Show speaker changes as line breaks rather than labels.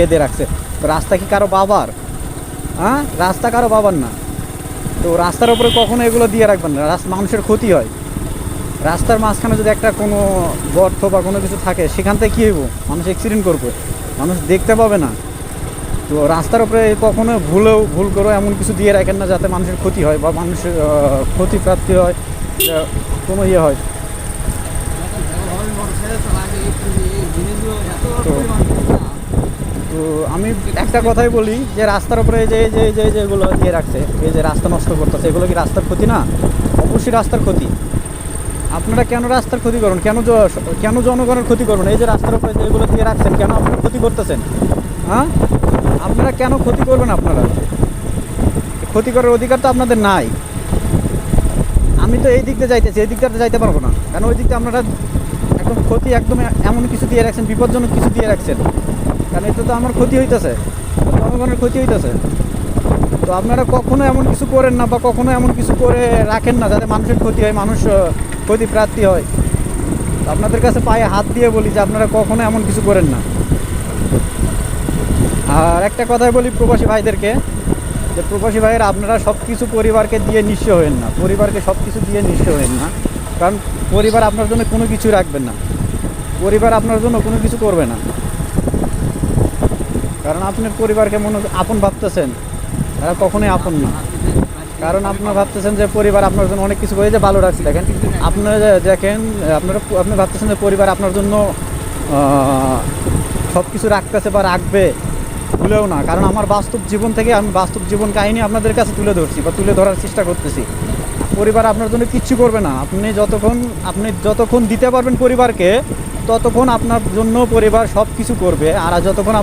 বেঁধে রাখছে। রাস্তা কি কারও বাবার? হ্যাঁ? রাস্তা কারও বাবার না। তো রাস্তার উপরে কখনো এগুলো দিয়ে রাখবেন না। রাস্তা মানুষের ক্ষতি হয়। রাস্তার মাঝখানে যদি একটা কোনো গর্ত বা কোনো কিছু থাকে, সেখান থেকে কী হইব? মানুষ অ্যাক্সিডেন্ট করবে। মানুষ দেখতে পাবে না। তো রাস্তার উপরে কখনো ভুলেও, ভুল করে এমন কিছু দিয়ে রাখেন না যাতে মানুষের ক্ষতি হয় বা মানুষের ক্ষতিপ্রাপ্তি হয় কোনো ইয়ে হয়। তো আমি একটা কথাই বলি যে রাস্তার উপরে যে যে যে যেগুলো দিয়ে রাখছে, এই যে রাস্তা নষ্ট করতেছে, এগুলো কি রাস্তার ক্ষতি না? অবশ্যই রাস্তার ক্ষতি। আপনারা কেন রাস্তার ক্ষতি করুন? কেন কেন জনগণের ক্ষতি করবেন এই যে রাস্তার উপরে যেগুলো দিয়ে রাখছেন, কেন আপনারা ক্ষতি করতেছেন? হ্যাঁ? আপনারা কেন ক্ষতি করবেন আপনারা? ক্ষতি করার অধিকার তো আপনাদের নাই। আমি তো এই দিক দিয়ে যাইতেছি, এই দিক দিয়ে যাইতে পারব না। কারণ ওই দিকটা আপনারা একদম ক্ষতি একদম এমন কিছু দিয়ে রাখছেন, বিপজ্জনক কিছু দিয়ে রাখছেন। কারণ এতে তো আমার ক্ষতি হইতেছে। জনগণের ক্ষতি হইতেছে। তো আপনারা কখনো এমন কিছু করেন না বা কখনো এমন কিছু করে রাখেন না যাতে মানুষের ক্ষতি হয়, মানুষ ক্ষতিপ্রাপ্তি হয়। তো আপনাদের কাছে পায়ে হাত দিয়ে বলি যে আপনারা কখনো এমন কিছু করেন না। আর একটা কথাই বলি প্রবাসী ভাইদেরকে, যে প্রবাসী ভাইয়ের আপনারা সব কিছু পরিবারকে দিয়ে নিঃস্ব হবেন না। পরিবারকে সব কিছু দিয়ে নিঃস্ব হবেন না। কারণ পরিবার আপনার জন্য কোনো কিছু রাখবেন না। পরিবার আপনার জন্য কোনো কিছু করবে না। কারণ আপনার পরিবারকে মনে আপন ভাবতেছেন। তারা কখনোই আপন না। কারণ আপনারা ভাবতেছেন যে পরিবার আপনার জন্য অনেক কিছু যে ভালো রাখছে। দেখেন, আপনারা দেখেন, আপনারা আপনি ভাবতেছেন যে পরিবার আপনার জন্য সব কিছু রাখতেছে বা রাখবে। ভুলেও না। কারণ আমার বাস্তব জীবন থেকে আমি বাস্তব জীবন কাহিনী আপনাদের কাছে তুলে ধরছি বা তুলে ধরার চেষ্টা করতেছি। পরিবার আপনার জন্য কিচ্ছু করবে না। আপনি যতক্ষণ আপনি যতক্ষণ দিতে পারবেন পরিবারকে, ততক্ষণ আপনার জন্য পরিবার সব কিছু করবে। আর যতক্ষণ